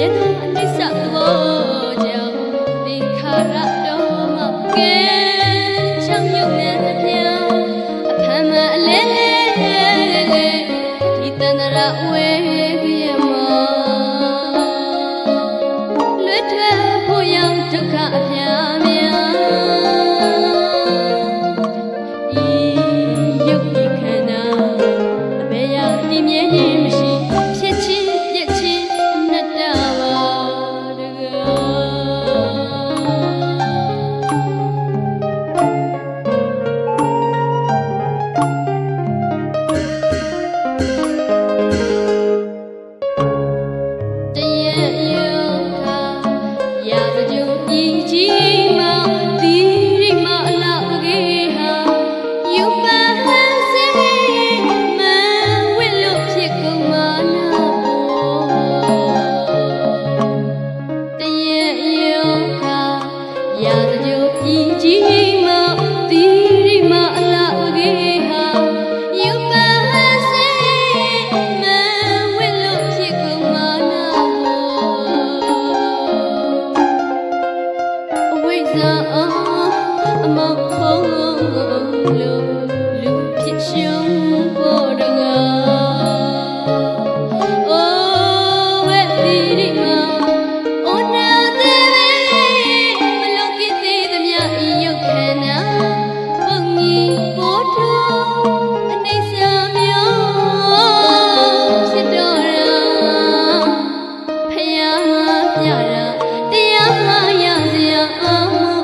biết anh đi sợ vô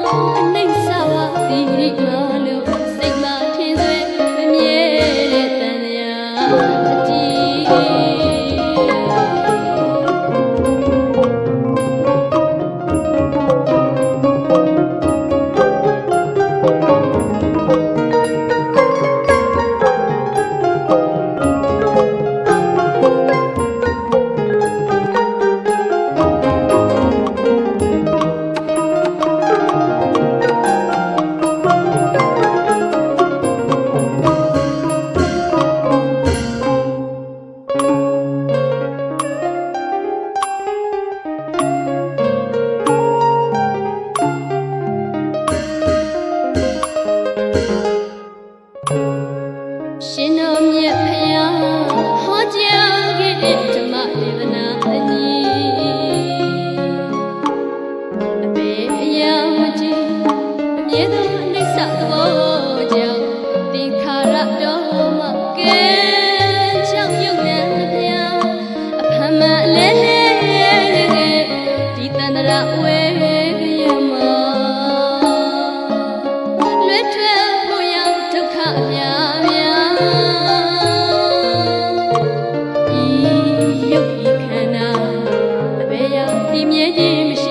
Oh, ရှင်တော်မြတ်ဖျားဟောကြားခဲ့တဲ့ဓမ္မဒေဝနာအညီအပေအရာမကြည့်အမြဲတမ်းအိဋ္ဌသဘောကြောင့်သင်္ခါရတော် yedim yedim